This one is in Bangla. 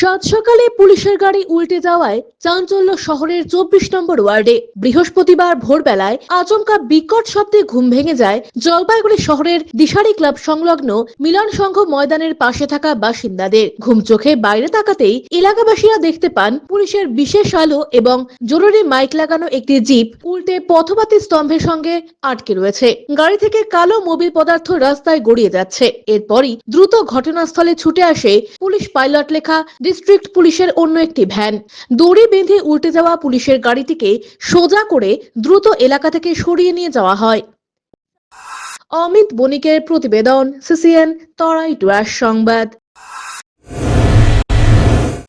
সাত সকালে পুলিশের গাড়ি উল্টে যাওয়ায় চাঞ্চল্য শহরের চব্বিশ নম্বর ওয়ার্ডে বৃহস্পতিবার ভোরবেলায় আচমকা বিকট শব্দে ঘুম ভেঙে যায় জলপাইগুড়ি শহরের দিশারি ক্লাব সংলগ্ন মিলন সংঘ ময়দানের পাশে থাকা বাসিন্দাদের। ঘুম চোখে বাইরে তাকাতেই এলাকাবাসীরা দেখতে পান পুলিশের বিশেষ আলো এবং জরুরি মাইক লাগানো একটি জিপ উল্টে পথবাতি স্তম্ভের সঙ্গে আটকে রয়েছে। গাড়ি থেকে কালো মোবিল পদার্থ রাস্তায় গড়িয়ে যাচ্ছে। এরপরই দ্রুত ঘটনাস্থলে ছুটে আসে পুলিশ পাইলট লেখা ডিস্ট্রিক্ট পুলিশের অন্য একটি ভ্যান। দড়ি বেঁধে উল্টে যাওয়া পুলিশের গাড়িটিকে সোজা করে দ্রুত এলাকা থেকে সরিয়ে নিয়ে যাওয়া হয়। অমিত বণিকের প্রতিবেদন, সিসিএন, তরাই টুয়ার সংবাদ।